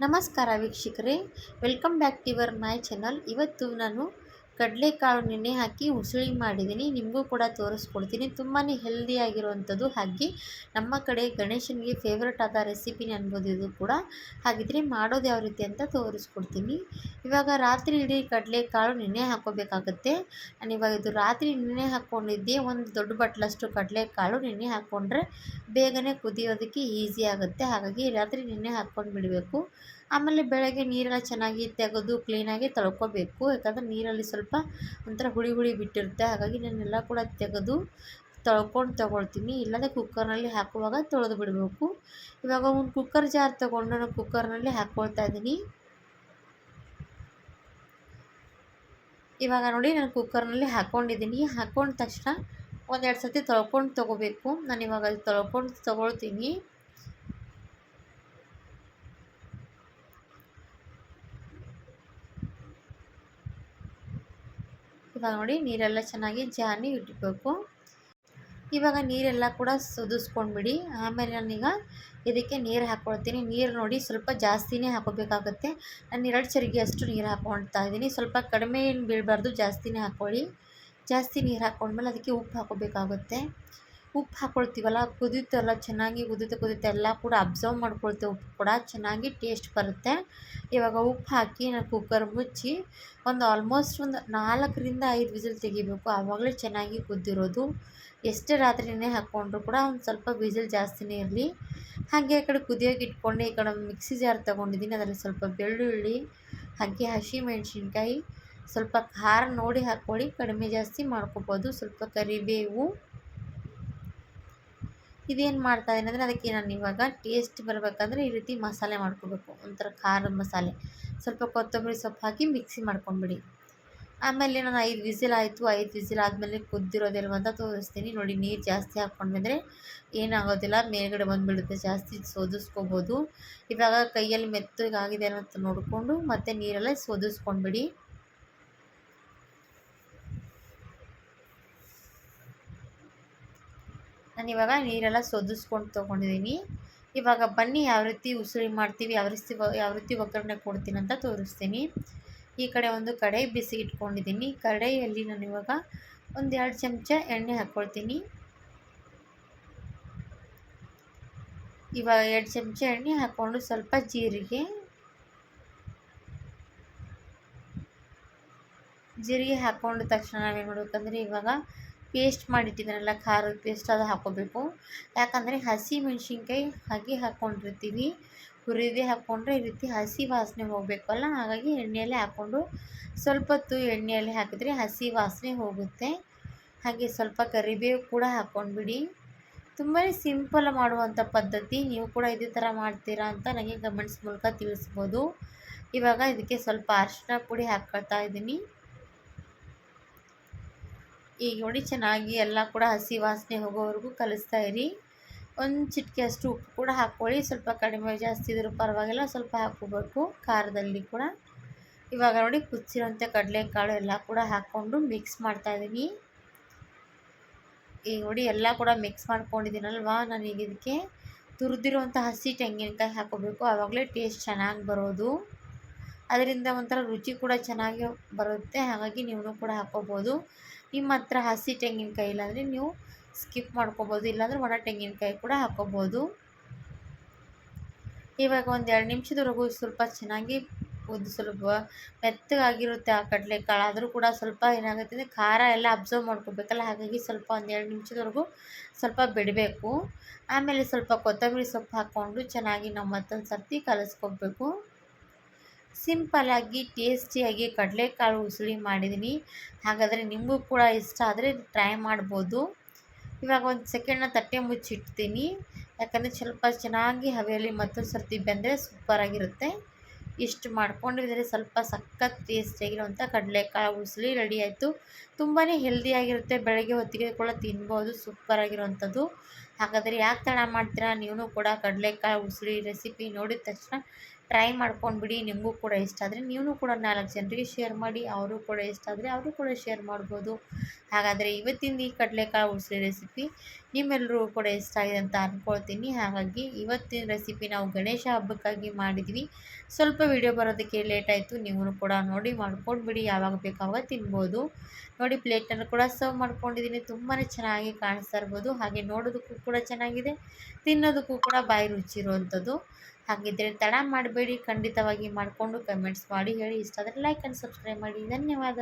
ನಮಸ್ಕಾರ ವೀಕ್ಷಕರೇ. Welcome back to your my channel ಇವತ್ತು ನಾನು ಕಡಲೆಕಾಳು ನೆನೆ ಹಾಕಿ ಉಸಳಿ ಮಾಡಿದ್ದೀನಿ. ನಿಮಗೂ ಕೂಡ ತೋರಿಸ್ಕೊಡ್ತೀನಿ. ತುಂಬಾ ಹೆಲ್ದಿಯಾಗಿರುವಂಥದ್ದು ಹಾಗೆ. ನಮ್ಮ ಕಡೆ ಗಣೇಶನಿಗೆ ಫೇವ್ರೇಟ್ ಆದ ರೆಸಿಪಿನೇ ಅನ್ಬೋದು ಇದು ಕೂಡ. ಹಾಗಿದ್ರೆ ಮಾಡೋದು ಯಾವ ರೀತಿ ಅಂತ ತೋರಿಸ್ಕೊಡ್ತೀನಿ. ಇವಾಗ ರಾತ್ರಿ ಇಡೀ ಕಡಲೆಕಾಳು ನೆನೆ ಹಾಕೋಬೇಕಾಗತ್ತೆ. ನಾನು ಇವಾಗ ಇದು ರಾತ್ರಿ ನೆನೆ ಹಾಕ್ಕೊಂಡಿದ್ದೆ ಒಂದು ದೊಡ್ಡ ಬಟ್ಲಷ್ಟು ಕಡಲೆಕಾಳು ನೆನೆ ಹಾಕ್ಕೊಂಡ್ರೆ ಬೇಗನೆ ಕುದಿಯೋದಕ್ಕೆ ಈಸಿ ಆಗುತ್ತೆ. ಹಾಗಾಗಿ ರಾತ್ರಿ ನೆನೆ ಹಾಕ್ಕೊಂಡು ಬಿಡಬೇಕು. ಆಮೇಲೆ ಬೆಳಗ್ಗೆ ನೀರೆಲ್ಲ ಚೆನ್ನಾಗಿ ತೆಗೆದು ಕ್ಲೀನಾಗಿ ತೊಳ್ಕೊಬೇಕು. ಯಾಕಂದರೆ ನೀರಲ್ಲಿ ಸ್ವಲ್ಪ ಒಂಥರ ಹುಳಿ ಹುಳಿ ಬಿಟ್ಟಿರುತ್ತೆ. ಹಾಗಾಗಿ ನಾನೆಲ್ಲ ಕೂಡ ತೆಗೆದು ತೊಳ್ಕೊಂಡು ತೊಗೊಳ್ತೀನಿ. ಇಲ್ಲಾಂದರೆ ಕುಕ್ಕರ್ನಲ್ಲಿ ಹಾಕುವಾಗ ತೊಳೆದು ಬಿಡಬೇಕು. ಇವಾಗ ಒಂದು ಕುಕ್ಕರ್ ಜಾರ್ ತೊಗೊಂಡು ನಾನು ಕುಕ್ಕರ್ನಲ್ಲಿ ಹಾಕ್ಕೊಳ್ತಾ ಇದ್ದೀನಿ. ಇವಾಗ ನೋಡಿ ನಾನು ಕುಕ್ಕರ್ನಲ್ಲಿ ಹಾಕ್ಕೊಂಡಿದ್ದೀನಿ ಹಾಕ್ಕೊಂಡ ತಕ್ಷಣ ಒಂದೆರಡು ಸರ್ತಿ ತೊಳ್ಕೊಂಡು ತೊಗೋಬೇಕು. ನಾನು ಇವಾಗ ತೊಳ್ಕೊಂಡು ತೊಗೊಳ್ತೀನಿ. ಇವಾಗ ನೋಡಿ, ನೀರೆಲ್ಲ ಚೆನ್ನಾಗಿ ಜಾನಿ ಇಟ್ಬೇಕು. ಇವಾಗ ನೀರೆಲ್ಲ ಕೂಡ ಸುದಿಸ್ಕೊಂಡ್ಬಿಡಿ ಆಮೇಲೆ ನಾನೀಗ ಇದಕ್ಕೆ ನೀರು ಹಾಕ್ಕೊಳ್ತೀನಿ ನೀರು ನೋಡಿ ಸ್ವಲ್ಪ ಜಾಸ್ತಿನೇ ಹಾಕೋಬೇಕಾಗುತ್ತೆ. ನಾನು ಎರಡು ಚರಿಗೆ ಅಷ್ಟು ನೀರು ಹಾಕ್ಕೊಳ್ತಾ ಇದ್ದೀನಿ. ಸ್ವಲ್ಪ ಕಡಿಮೆ ಏನು ಬೀಳಬಾರ್ದು ಜಾಸ್ತಿನೇ ಹಾಕ್ಕೊಳ್ಳಿ ಜಾಸ್ತಿ ನೀರು ಹಾಕ್ಕೊಂಡ್ಮೇಲೆ ಅದಕ್ಕೆ ಉಪ್ಪು ಹಾಕೋಬೇಕಾಗುತ್ತೆ. ಉಪ್ಪು ಹಾಕ್ಕೊಳ್ತೀವಲ್ಲ ಕುದೀತಲ್ಲ ಚೆನ್ನಾಗಿ ಕುದೀತಾ ಕುದಿತ ಎಲ್ಲ ಕೂಡ ಅಬ್ಸರ್ವ್ ಮಾಡ್ಕೊಳ್ತೇವೆ. ಉಪ್ಪು ಕೂಡ ಚೆನ್ನಾಗಿ ಟೇಸ್ಟ್ ಬರುತ್ತೆ. ಇವಾಗ ಉಪ್ಪು ಹಾಕಿ ನಾನು ಕುಕ್ಕರ್ ಮುಚ್ಚಿ ಒಂದು ಆಲ್ಮೋಸ್ಟ್ ಒಂದು ನಾಲ್ಕರಿಂದ ಐದು ವಿಸಿಲ್ ತೆಗಿಬೇಕು. ಆವಾಗಲೇ ಚೆನ್ನಾಗಿ ಕುದ್ದಿರೋದು. ಎಷ್ಟೇ ರಾತ್ರಿನೇ ಹಾಕ್ಕೊಂಡ್ರು ಕೂಡ ಒಂದು ಸ್ವಲ್ಪ ವಿಸಿಲ್ ಜಾಸ್ತಿನೇ ಇರಲಿ. ಹಾಗೆ ಆ ಕಡೆ ಕುದಿಯೋಕೆ ಇಟ್ಕೊಂಡು, ಈ ಕಡೆ ಮಿಕ್ಸಿ ಜಾರ್ ತೊಗೊಂಡಿದ್ದೀನಿ. ಅದರಲ್ಲಿ ಸ್ವಲ್ಪ ಬೆಳ್ಳುಳ್ಳಿ, ಹಾಗೆ ಹಸಿ ಮೆಣಸಿನ್ಕಾಯಿ, ಸ್ವಲ್ಪ ಖಾರ ನೋಡಿ ಹಾಕ್ಕೊಳ್ಳಿ ಕಡಿಮೆ ಜಾಸ್ತಿ ಮಾಡ್ಕೊಬೋದು. ಸ್ವಲ್ಪ ಕರಿಬೇವು. ಇದೇನು ಮಾಡ್ತಾ ಅಂದರೆ ಅದಕ್ಕೆ ನಾನು ಇವಾಗ ಟೇಸ್ಟ್ ಬರಬೇಕಂದ್ರೆ ಈ ರೀತಿ ಮಸಾಲೆ ಮಾಡ್ಕೋಬೇಕು. ಒಂಥರ ಖಾರದ ಮಸಾಲೆ. ಸ್ವಲ್ಪ ಕೊತ್ತಂಬರಿ ಸೊಪ್ಪು ಹಾಕಿ ಮಿಕ್ಸಿ ಮಾಡ್ಕೊಂಬಿಡಿ. ಆಮೇಲೆ ನಾನು ಐದು ವಿಸಿಲ್ ಆಯಿತು. ಐದು ವಿಸಿಲ್ ಆದಮೇಲೆ ಕುದ್ದಿರೋದಿಲ್ವಂತ ತೋರಿಸ್ತೀನಿ. ನೋಡಿ, ನೀರು ಜಾಸ್ತಿ ಹಾಕ್ಕೊಂಡ್ಬಂದರೆ ಏನಾಗೋದಿಲ್ಲ. ಮೇಲ್ಗಡೆ ಬಂದುಬಿಡುತ್ತೆ. ಜಾಸ್ತಿ ಸೋದಿಸ್ಕೋಬೋದು. ಇವಾಗ ಕೈಯಲ್ಲಿ ಮೆತ್ತಗಾಗಿದೆ ಅಂತ ನೋಡಿಕೊಂಡು ಮತ್ತೆ ನೀರೆಲ್ಲ ಸೋದಿಸ್ಕೊಂಡ್ಬಿಡಿ. ನಾನು ಇವಾಗ ನೀರೆಲ್ಲ ಸೋದಿಸ್ಕೊಂಡು ತೊಗೊಂಡಿದ್ದೀನಿ ಇವಾಗ ಬನ್ನಿ ಯಾವ ರೀತಿ ಉಸಿರಿ ಮಾಡ್ತೀವಿ, ಯಾವ ರೀತಿ ಯಾವ ರೀತಿ ಒಗ್ಗರಣೆ ಕೊಡ್ತೀನಿ ಅಂತ ತೋರಿಸ್ತೀನಿ. ಈ ಕಡೆ ಒಂದು ಕಡಾಯಿ ಬಿಸಿ ಇಟ್ಕೊಂಡಿದ್ದೀನಿ ಕಡೆಯಲ್ಲಿ ನಾನು ಇವಾಗ ಒಂದು ಎರಡು ಚಮಚ ಎಣ್ಣೆ ಹಾಕ್ಕೊಳ್ತೀನಿ ಇವಾಗ ಎರಡು ಚಮಚ ಎಣ್ಣೆ ಹಾಕ್ಕೊಂಡು ಸ್ವಲ್ಪ ಜೀರಿಗೆ. ಜೀರಿಗೆ ಹಾಕ್ಕೊಂಡ ತಕ್ಷಣ ನಾವೇನು ಮಾಡ್ಬೇಕಂದ್ರೆ ಇವಾಗ ಪೇಸ್ಟ್ ಮಾಡಿಟ್ಟಿದ್ದೀನಲ್ಲ ಖಾರದ ಪೇಸ್ಟ್ ಅದು ಹಾಕ್ಕೋಬೇಕು ಯಾಕಂದರೆ ಹಸಿ ಮೆಣಸಿನ್ಕಾಯಿ ಹಾಗೆ ಹಾಕ್ಕೊಂಡಿರ್ತೀವಿ ಹುರಿದೇ ಹಾಕ್ಕೊಂಡ್ರೆ ಈ ರೀತಿ ಹಸಿ ವಾಸನೆ ಹೋಗಬೇಕಲ್ಲ, ಹಾಗಾಗಿ ಎಣ್ಣೆಯಲ್ಲಿ ಹಾಕ್ಕೊಂಡು ಸ್ವಲ್ಪ ಹೊತ್ತು ಎಣ್ಣೆಯಲ್ಲಿ ಹಾಕಿದರೆ ಹಸಿ ವಾಸನೆ ಹೋಗುತ್ತೆ. ಹಾಗೆ ಸ್ವಲ್ಪ ಕರಿಬೇವು ಕೂಡ ಹಾಕ್ಕೊಂಡ್ಬಿಡಿ ತುಂಬಾ ಸಿಂಪಲ್ ಮಾಡುವಂಥ ಪದ್ಧತಿ. ನೀವು ಕೂಡ ಇದೇ ಥರ ಮಾಡ್ತೀರಾ ಅಂತ ನನಗೆ ಕಮೆಂಟ್ಸ್ ಮೂಲಕ ತಿಳಿಸ್ಬೋದು. ಇವಾಗ ಇದಕ್ಕೆ ಸ್ವಲ್ಪ ಅರಿಶಿನ ಪುಡಿ ಹಾಕ್ಕೊಳ್ತಾ ಇದ್ದೀನಿ. ಈಗ ನೋಡಿ ಚೆನ್ನಾಗಿ ಎಲ್ಲ ಕೂಡ ಹಸಿ ವಾಸನೆ ಹೋಗೋವರೆಗೂ ಕಲಿಸ್ತಾ ಇರಿ. ಒಂದು ಚಿಟಿಕೆ ಅಷ್ಟು ಉಪ್ಪು ಕೂಡ ಹಾಕ್ಕೊಳ್ಳಿ. ಸ್ವಲ್ಪ ಕಡಿಮೆ ಜಾಸ್ತಿ ಇದ್ರೂ ಪರವಾಗಿಲ್ಲ, ಸ್ವಲ್ಪ ಹಾಕ್ಕೋಬೇಕು ಖಾರದಲ್ಲಿ ಕೂಡ. ಇವಾಗ ನೋಡಿ ಕುಚ್ಚಿರೋಂಥ ಕಡಲೆಕಾಳು ಎಲ್ಲ ಕೂಡ ಹಾಕ್ಕೊಂಡು ಮಿಕ್ಸ್ ಮಾಡ್ತಾಯಿದ್ದೀನಿ ಈಗ ನೋಡಿ ಎಲ್ಲ ಕೂಡ ಮಿಕ್ಸ್ ಮಾಡ್ಕೊಂಡಿದ್ದೀನಲ್ವಾ? ನಾನೀಗ ಇದಕ್ಕೆ ತುರಿದಿರುವಂಥ ಹಸಿ ತೆಂಗಿನಕಾಯಿ ಹಾಕೋಬೇಕು ಆವಾಗಲೇ ಟೇಸ್ಟ್ ಚೆನ್ನಾಗಿ ಬರೋದು. ಅದರಿಂದ ಒಂಥರ ರುಚಿ ಕೂಡ ಚೆನ್ನಾಗಿ ಬರುತ್ತೆ. ಹಾಗಾಗಿ ನೀವು ಕೂಡ ಹಾಕ್ಕೋಬೋದು ನಿಮ್ಮ ಹತ್ರ ಹಸಿ ತೆಂಗಿನಕಾಯಿ ಇಲ್ಲಾಂದರೆ ನೀವು ಸ್ಕಿಪ್ ಮಾಡ್ಕೋಬೋದು. ಇಲ್ಲಾಂದರೆ ಒಣ ತೆಂಗಿನಕಾಯಿ ಕೂಡ ಹಾಕ್ಕೋಬೋದು ಇವಾಗ ಒಂದು ಎರಡು ನಿಮಿಷದವರೆಗೂ ಸ್ವಲ್ಪ ಚೆನ್ನಾಗಿ ಒಂದು ಸ್ವಲ್ಪ ಮೆತ್ತಗಾಗಿರುತ್ತೆ ಆ ಕಡಲೆಕಾಳು. ಆದರೂ ಕೂಡ ಸ್ವಲ್ಪ ಏನಾಗುತ್ತೆ ಅಂದರೆ ಖಾರ ಎಲ್ಲ ಅಬ್ಸರ್ವ್ ಮಾಡ್ಕೋಬೇಕಲ್ಲ. ಹಾಗಾಗಿ ಸ್ವಲ್ಪ ಒಂದು ಎರಡು ನಿಮಿಷದವರೆಗೂ ಸ್ವಲ್ಪ ಬಿಡಬೇಕು. ಆಮೇಲೆ ಸ್ವಲ್ಪ ಕೊತ್ತಂಬರಿ ಸೊಪ್ಪು ಹಾಕ್ಕೊಂಡು ಚೆನ್ನಾಗಿ ನಾವು ಮತ್ತೊಂದು ಸರ್ತಿ ಕಲಿಸ್ಕೊಬೇಕು. ಸಿಂಪಲ್ಲಾಗಿ, ಟೇಸ್ಟಿಯಾಗಿ ಕಡಲೆಕಾಳು ಉಸುಳಿ ಮಾಡಿದ್ದೀನಿ ಹಾಗಾದರೆ ನಿಮಗೂ ಕೂಡ ಇಷ್ಟ ಆದರೆ ಟ್ರೈ ಮಾಡ್ಬೋದು. ಇವಾಗ ಒಂದು ಸೆಕೆಂಡ್ನ ತಟ್ಟೆ ಮುಚ್ಚಿಡ್ತೀನಿ. ಯಾಕಂದರೆ ಸ್ವಲ್ಪ ಚೆನ್ನಾಗಿ ಹವೆಯಲ್ಲಿ ಮತ್ತೊಂದು ಸರ್ತಿ ಬೆಂದರೆ ಸೂಪರಾಗಿರುತ್ತೆ ಇಷ್ಟು ಮಾಡ್ಕೊಂಡಿದ್ರೆ ಸ್ವಲ್ಪ ಸಖತ್ ಟೇಸ್ಟಿಯಾಗಿರುವಂಥ ಕಡಲೆಕಾಳು ಉಸುಳಿ ರೆಡಿ ಆಯಿತು. ತುಂಬಾ ಹೆಲ್ದಿಯಾಗಿರುತ್ತೆ ಬೆಳಗ್ಗೆ ಹೊತ್ತಿಗೆ ಕೂಡ ತಿನ್ಬೋದು. ಸೂಪರಾಗಿರುವಂಥದ್ದು ಹಾಗಾದರೆ ಯಾಕೆ ತಡ ಮಾಡ್ತೀರಾ? ನೀವು ಕೂಡ ಕಡಲೆಕಾಳು ಉಸುಳಿ ರೆಸಿಪಿ ನೋಡಿದ ತಕ್ಷಣ ಟ್ರೈ ಮಾಡ್ಕೊಂಡ್ಬಿಡಿ, ನಿಮಗೂ ಕೂಡ ಇಷ್ಟ ಆದರೆ ನೀವು ಕೂಡ ನಾಲ್ಕು ಜನರಿಗೆ ಶೇರ್ ಮಾಡಿ, ಅವರು ಕೂಡ ಇಷ್ಟ ಆದರೆ ಅವರು ಕೂಡ ಶೇರ್ ಮಾಡ್ಬೋದು. ಹಾಗಾದರೆ ಇವತ್ತಿಂದ ಈ ಕಡಲೆಕಾಳು ಉಳಿಸಿ ರೆಸಿಪಿ ನಿಮ್ಮೆಲ್ಲರಿಗೂ ಕೂಡ ಇಷ್ಟ ಆಗಿದೆ ಅಂತ ಅಂದ್ಕೊಳ್ತೀನಿ ಹಾಗಾಗಿ ಇವತ್ತಿನ ರೆಸಿಪಿ ನಾವು ಗಣೇಶ ಹಬ್ಬಕ್ಕಾಗಿ ಮಾಡಿದ್ವಿ. ಸ್ವಲ್ಪ ವಿಡಿಯೋ ಬರೋದಕ್ಕೆ ಲೇಟ್ ಆಯಿತು. ನೀವು ಕೂಡ ನೋಡಿ ಮಾಡ್ಕೊಂಡ್ಬಿಡಿ ಯಾವಾಗ ಬೇಕಾವಾಗ ತಿನ್ಬೋದು. ನೋಡಿ ಪ್ಲೇಟನ್ನು ಕೂಡ ಸರ್ವ್ ಮಾಡ್ಕೊಂಡಿದ್ದೀನಿ. ತುಂಬಾ ಚೆನ್ನಾಗಿ ಕಾಣಿಸ್ತಾ ಇರ್ಬೋದು. ಹಾಗೆ ನೋಡೋದಕ್ಕೂ ಕೂಡ ಚೆನ್ನಾಗಿದೆ. ತಿನ್ನೋದಕ್ಕೂ ಕೂಡ ಬಾಯಿ ರುಚಿ ಇರುವಂಥದ್ದು. ಹಾಗಿದ್ದರೆ ತಡ ಮಾಡಬೇಡಿ. ಖಂಡಿತವಾಗಿ ಮಾಡಿಕೊಂಡು ಕಮೆಂಟ್ಸ್ ಮಾಡಿ ಹೇಳಿ. ಇಷ್ಟ ಆದರೆ ಲೈಕ್ ಆ್ಯಂಡ್ ಸಬ್ಸ್ಕ್ರೈಬ್ ಮಾಡಿ. ಧನ್ಯವಾದ.